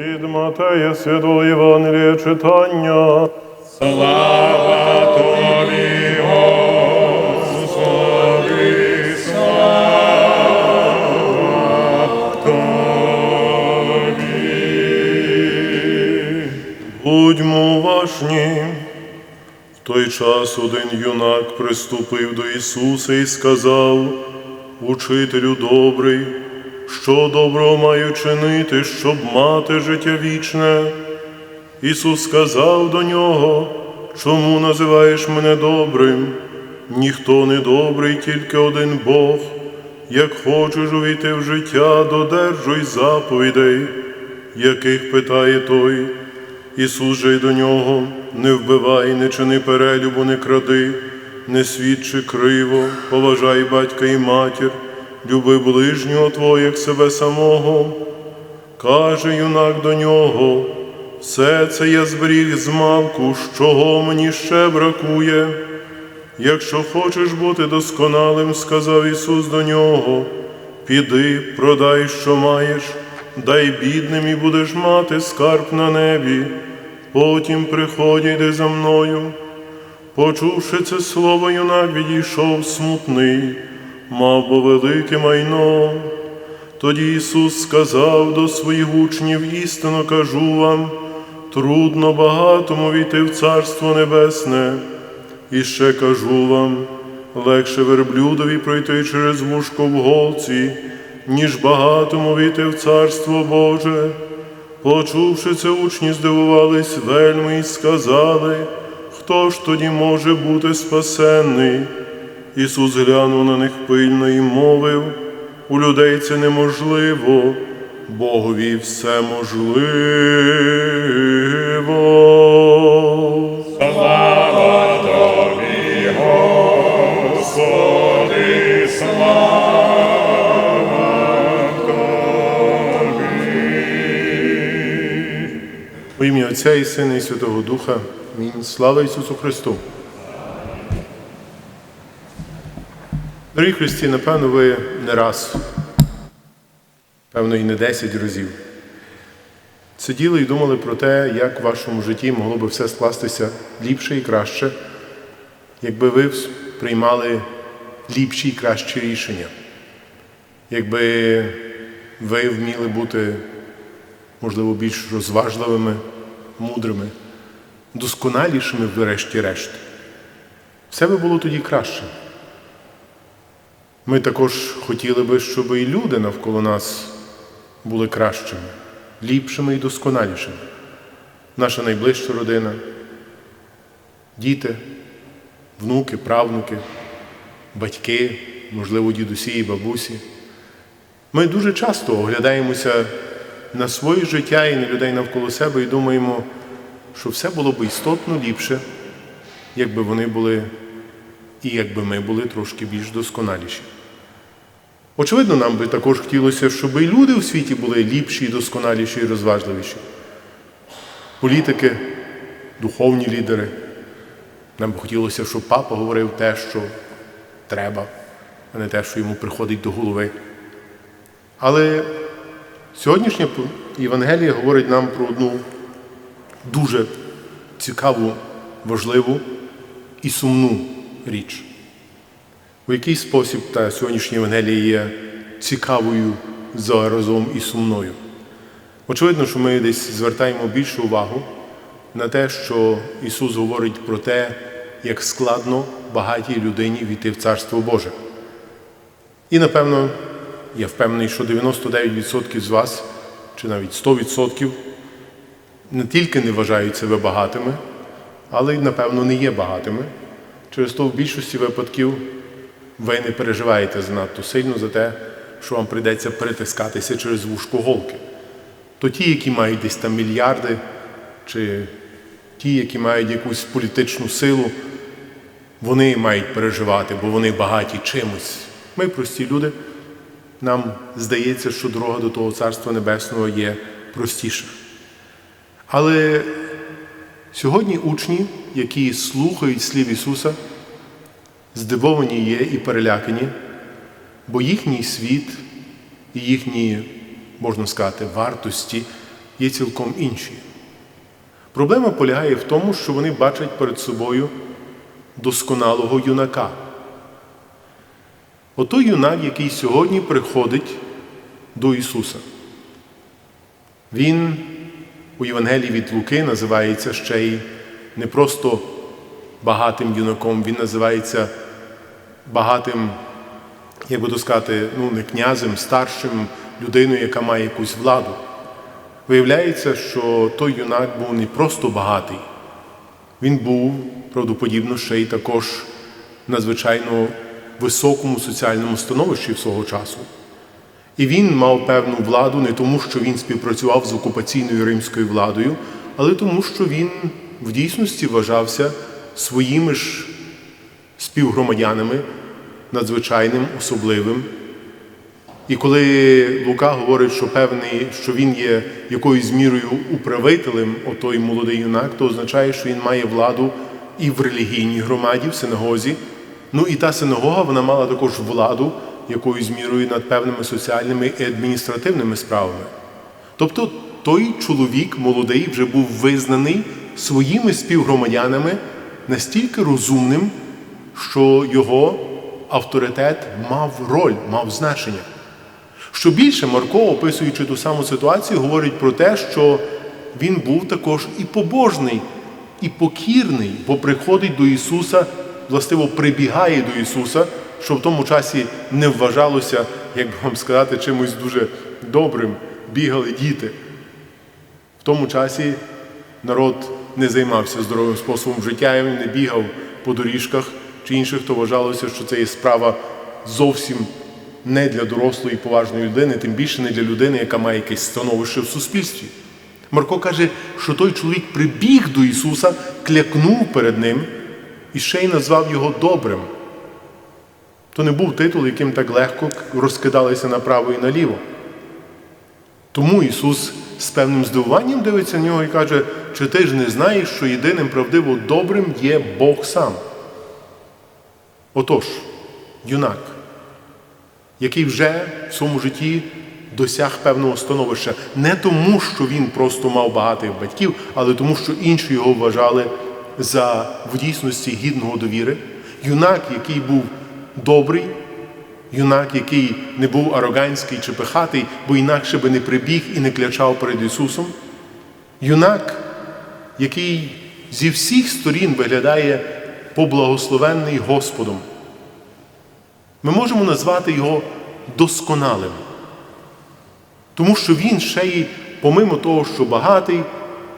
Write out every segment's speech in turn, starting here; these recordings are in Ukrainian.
Від Матея Святого Євангелія читання. Слава Тобі, Господи, слава Тобі. Будьмо уважні. В той час один юнак приступив до Ісуса і сказав, Учителю добрий, що доброго маю чинити, щоб мати життя вічне. Ісус сказав до нього, чому називаєш мене добрим? Ніхто не добрий, тільки один Бог. Як хочеш увійти в життя, додержуй заповідей, яких питає той. Ісус же й до нього, не вбивай, не чини перелюбу, не кради, не свідчи криво, поважай батька і матір, люби ближнього Твого, як себе самого. Каже юнак до нього, все це я зберіг з малку, чого мені ще бракує. Якщо хочеш бути досконалим, сказав Ісус до нього, піди, продай, що маєш, дай бідним і будеш мати скарб на небі, потім приходь, йди за мною. Почувши це слово, юнак відійшов смутний, мав бо велике майно. Тоді Ісус сказав до своїх учнів, істинно кажу вам, трудно багатому війти в Царство Небесне. І ще кажу вам, легше верблюдові пройти через вушко в голці, ніж багатому війти в Царство Боже. Почувши це, учні здивувались вельми і сказали, хто ж тоді може бути спасенний? Ісус глянув на них пильно і мовив, у людей це неможливо, Богові все можливо. Слава Тобі, Господи, слава Тобі. У ім'я Отця і Сина і Святого Духа. Слава Ісусу Христу. Христі, напевно, ви не раз, певно, і не десять разів. Сиділи і думали про те, як в вашому житті могло би все скластися ліпше і краще, якби ви приймали ліпші і кращі рішення, якби ви вміли бути, можливо, більш розважливими, мудрими, досконалішими, врешті-решт. Все би було тоді краще. Ми також хотіли би, щоб і люди навколо нас були кращими, ліпшими і досконалішими. Наша найближча родина, діти, внуки, правнуки, батьки, можливо, дідусі і бабусі. Ми дуже часто оглядаємося на своє життя і на людей навколо себе і думаємо, що все було б істотно ліпше, якби вони були і якби ми були трошки більш досконаліші. Очевидно, нам би також хотілося, щоб і люди у світі були ліпші, досконаліші і розважливіші. Політики, духовні лідери. Нам би хотілося, щоб папа говорив те, що треба, а не те, що йому приходить до голови. Але сьогоднішня Євангелія говорить нам про одну дуже цікаву, важливу і сумну річ. У який спосіб та сьогоднішня Євангелія є цікавою заразом і сумною. Очевидно, що ми десь звертаємо більшу увагу на те, що Ісус говорить про те, як складно багатій людині війти в Царство Боже. І, напевно, я впевнений, що 99% з вас, чи навіть 100% не тільки не вважають себе багатими, але й, напевно, не є багатими. Через то в більшості випадків ви не переживаєте занадто сильно за те, що вам прийдеться перетискатися через вушко голки. То ті, які мають десь там мільярди, чи ті, які мають якусь політичну силу, вони мають переживати, бо вони багаті чимось. Ми, прості люди, нам здається, що дорога до того Царства Небесного є простіша. Але сьогодні учні, які слухають слів Ісуса, здивовані є і перелякані, бо їхній світ і їхні, можна сказати, вартості є цілком інші. Проблема полягає в тому, що вони бачать перед собою досконалого юнака. Ото юнак, який сьогодні приходить до Ісуса. Він у Євангелії від Луки називається ще й не просто багатим юнаком, він називається багатим, як би то сказати, ну, не князем, старшим людиною, яка має якусь владу. Виявляється, що той юнак був не просто багатий, він був правдоподібно ще й також надзвичайно високому соціальному становищі свого часу. І він мав певну владу не тому, що він співпрацював з окупаційною римською владою, але тому, що він в дійсності вважався своїми ж співгромадянами надзвичайним, особливим. І коли Лука говорить, що певний, що він є якоюсь мірою управителем, отой молодий юнак, то означає, що він має владу і в релігійній громаді, в синагозі. Ну і та синагога вона мала також владу якоюсь мірою над певними соціальними і адміністративними справами. Тобто той чоловік молодий вже був визнаний своїми співгромадянами настільки розумним, що його авторитет мав роль, мав значення. Що більше Марко, описуючи ту саму ситуацію, говорить про те, що він був також і побожний, і покірний, бо приходить до Ісуса, властиво прибігає до Ісуса, що в тому часі не вважалося, як би вам сказати, чимось дуже добрим, бігали діти. В тому часі народ не займався здоровим способом життя, і не бігав по доріжках чи інших, то вважалося, що це є справа зовсім не для дорослої і поважної людини, тим більше не для людини, яка має якесь становище в суспільстві. Марко каже, що той чоловік прибіг до Ісуса, клякнув перед Ним і ще й назвав його добрим. То не був титул, яким так легко розкидалися направо і наліво. Тому Ісус з певним здивуванням дивиться на нього і каже, чи ти ж не знаєш, що єдиним правдиво добрим є Бог сам. Отож, юнак, який вже в своєму житті досяг певного становища, не тому, що він просто мав багатих батьків, але тому, що інші його вважали за в дійсності гідного довіри. Юнак, який був добрий, юнак, який не був ароганський чи пихатий, бо інакше би не прибіг і не клячав перед Ісусом. Юнак, який зі всіх сторін виглядає поблагословенний Господом. Ми можемо назвати його досконалим. Тому що він ще й, помимо того, що багатий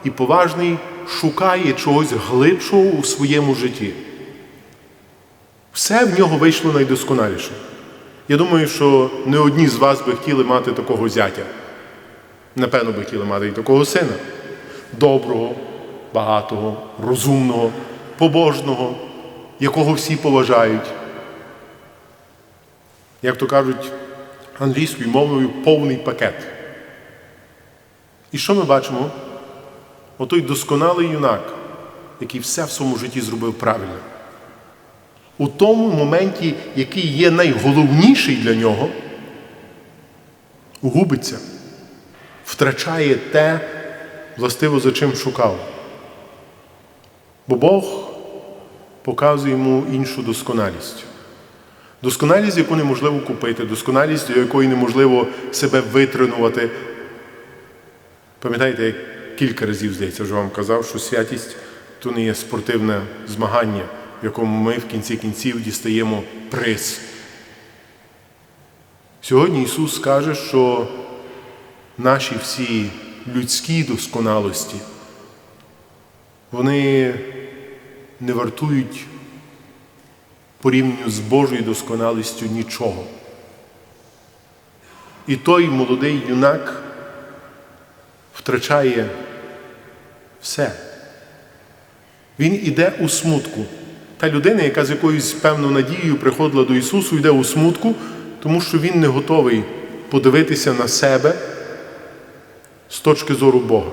і поважний, шукає чогось глибшого у своєму житті. Все в нього вийшло найдосконаліше. Я думаю, що не одні з вас би хотіли мати такого зятя. Напевно, би хотіли мати і такого сина. Доброго, багатого, розумного, побожного, якого всі поважають. Як то кажуть англійською мовою повний пакет. І що ми бачимо? Отой досконалий юнак, який все в своєму житті зробив правильно. У тому моменті, який є найголовніший для нього, губиться, втрачає те, властиво за чим шукав. Бо Бог показує йому іншу досконалість. Досконалість, яку неможливо купити, досконалість, до якої неможливо себе витренувати. Пам'ятаєте, я кілька разів, здається, вже вам казав, що святість то не є спортивне змагання, якому ми в кінці кінців дістаємо приз. Сьогодні Ісус каже, що наші всі людські досконалості, вони не вартують порівнянню з Божою досконалістю нічого. І той молодий юнак втрачає все. Він іде у смутку. Та людина, яка з якоюсь певною надією приходила до Ісусу, йде у смутку, тому що він не готовий подивитися на себе з точки зору Бога.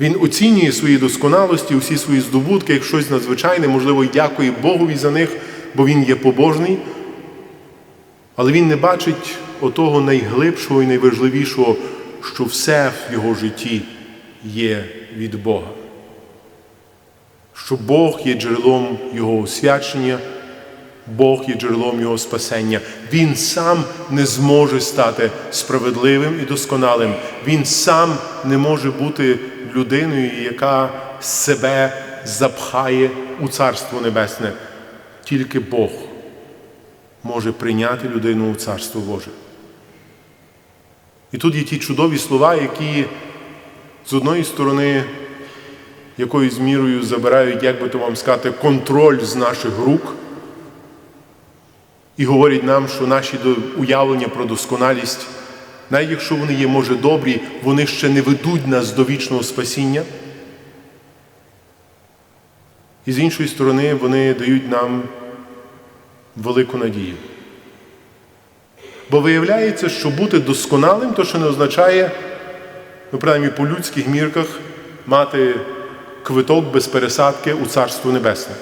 Він оцінює свої досконалості, усі свої здобутки як щось надзвичайне, можливо, й дякує Богові за них, бо він є побожний. Але він не бачить отого найглибшого і найважливішого, що все в його житті є від Бога, що Бог є джерелом його освячення, Бог є джерелом його спасення. Він сам не зможе стати справедливим і досконалим. Він сам не може бути людиною, яка себе запхає у Царство Небесне. Тільки Бог може прийняти людину у Царство Боже. І тут є ті чудові слова, які з одної сторони якоюсь мірою забирають, як би то вам сказати, контроль з наших рук і говорять нам, що наші уявлення про досконалість, навіть якщо вони є, може, добрі, вони ще не ведуть нас до вічного спасіння. І з іншої сторони, вони дають нам велику надію. Бо виявляється, що бути досконалим, то ще не означає, ну, принаймні по людських мірках, мати квиток без пересадки у Царство Небесне.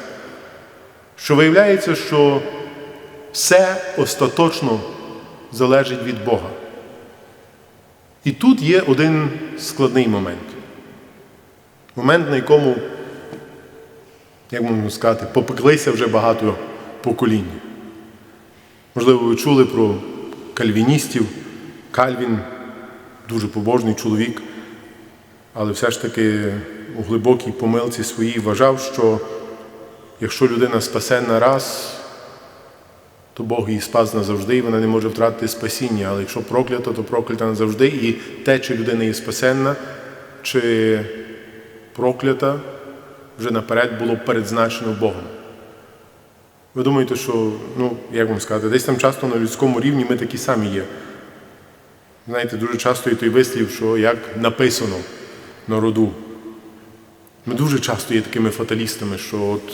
Що виявляється, що все остаточно залежить від Бога. І тут є один складний момент. Момент, на якому, як можна сказати, попеклися вже багато поколінь. Можливо, ви чули про кальвіністів. Кальвін дуже побожний чоловік, але все ж таки у глибокій помилці своїй вважав, що якщо людина спасенна раз, то Бог її спас назавжди, і вона не може втратити спасіння. Але якщо проклято, то проклята назавжди. І те, чи людина є спасенна, чи проклята, вже наперед було передзначено Богом. Ви думаєте, що, ну, як вам сказати, десь там часто на людському рівні ми такі самі є. Знаєте, дуже часто є той вислів, що як написано на роду. Ми дуже часто є такими фаталістами, що от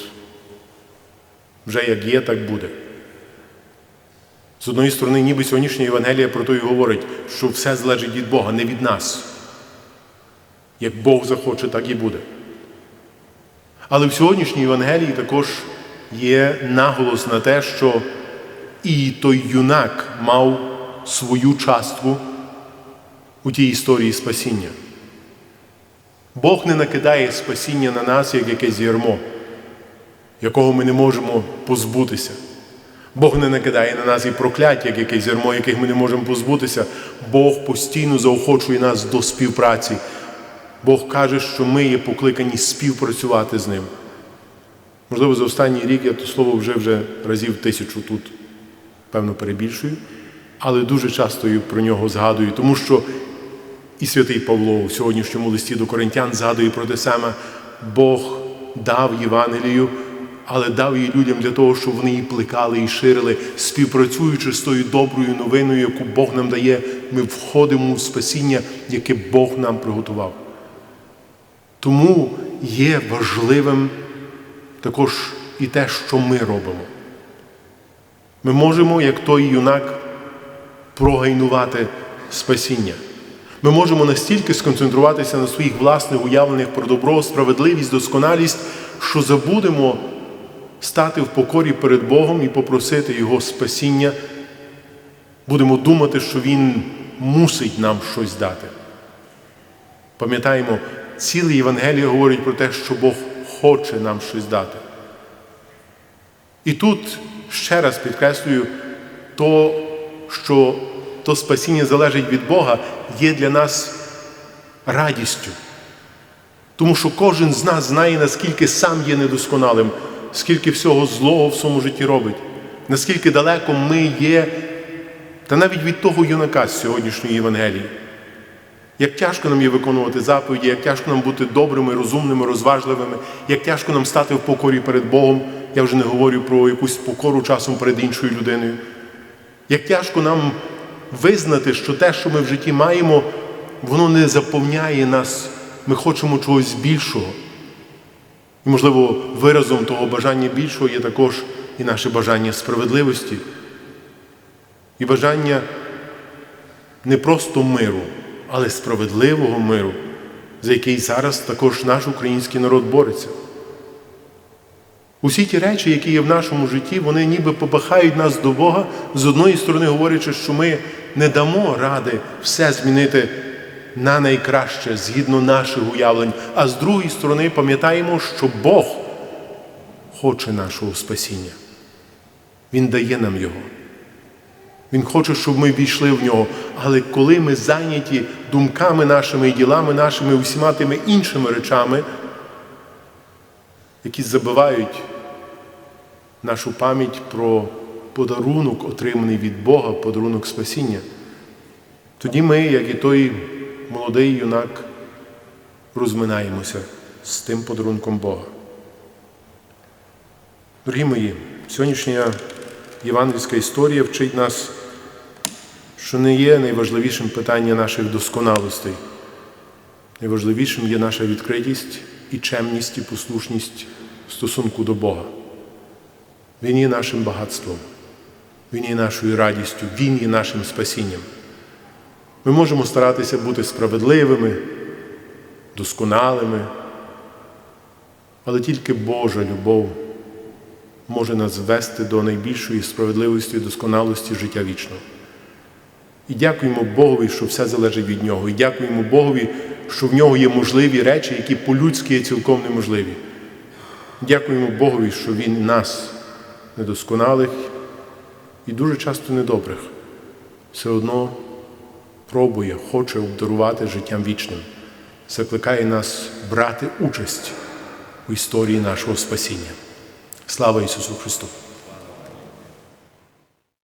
вже як є, так буде. З одної сторони, ніби сьогоднішня Євангелія про то і говорить, що все залежить від Бога, не від нас. Як Бог захоче, так і буде. Але в сьогоднішній Євангелії також є наголос на те, що і той юнак мав свою частку у тій історії спасіння. Бог не накидає спасіння на нас, як якесь ярмо, якого ми не можемо позбутися. Бог не накидає на нас і прокляття, як якесь ярмо, яких ми не можемо позбутися. Бог постійно заохочує нас до співпраці. Бог каже, що ми є покликані співпрацювати з ним. Можливо, за останній рік я то слово вже вже разів тисячу тут, певно, перебільшую, але дуже часто про нього згадую, тому що і святий Павло у сьогоднішньому листі до Коринтян згадує про те саме, Бог дав Євангелію, але дав її людям для того, щоб вони її плекали і ширили, співпрацюючи з тою доброю новиною, яку Бог нам дає, ми входимо в спасіння, яке Бог нам приготував. Тому є важливим також і те, що ми робимо. Ми можемо, як той юнак, прогайнувати спасіння. Ми можемо настільки сконцентруватися на своїх власних уявленнях про добро, справедливість, досконалість, що забудемо стати в покорі перед Богом і попросити Його спасіння. Будемо думати, що Він мусить нам щось дати. Пам'ятаємо, ціле Євангеліє говорить про те, що Бог хоче нам щось дати. І тут ще раз підкреслюю, то, що то спасіння залежить від Бога, є для нас радістю. Тому що кожен з нас знає, наскільки сам є недосконалим, скільки всього злого в своєму житті робить, наскільки далеко ми є, та навіть від того юнака з сьогоднішньої Євангелії. Як тяжко нам є виконувати заповіді, як тяжко нам бути добрими, розумними, розважливими, як тяжко нам стати в покорі перед Богом, я вже не говорю про якусь покору часом перед іншою людиною. Як тяжко нам визнати, що те, що ми в житті маємо, воно не заповняє нас, ми хочемо чогось більшого. І, можливо, виразом того бажання більшого є також і наше бажання справедливості, і бажання не просто миру, але справедливого миру, за який зараз також наш український народ бореться. Усі ті речі, які є в нашому житті, вони ніби побахають нас до Бога, з одної сторони говорячи, що ми не дамо ради все змінити на найкраще згідно наших уявлень, а з другої сторони пам'ятаємо, що Бог хоче нашого спасіння. Він дає нам його. Він хоче, щоб ми війшли в нього. Але коли ми зайняті думками нашими і ділами нашими, усіма тими іншими речами, які забивають нашу пам'ять про подарунок, отриманий від Бога, подарунок спасіння, тоді ми, як і той молодий юнак, розминаємося з тим подарунком Бога. Дорогі мої, сьогоднішня євангельська історія вчить нас, що не є найважливішим питання наших досконалостей. Найважливішим є наша відкритість і чемність і послушність в стосунку до Бога. Він є нашим багатством, Він є нашою радістю, Він є нашим спасінням. Ми можемо старатися бути справедливими, досконалими, але тільки Божа любов може нас ввести до найбільшої справедливості і досконалості життя вічного. І дякуємо Богові, що все залежить від Нього. І дякуємо Богові, що в нього є можливі речі, які по-людськи є цілком неможливі. Дякуємо Богові, що Він нас, недосконалих і дуже часто недобрих, все одно пробує, хоче обдарувати життям вічним, закликає нас брати участь у історії нашого спасіння. Слава Ісусу Христу!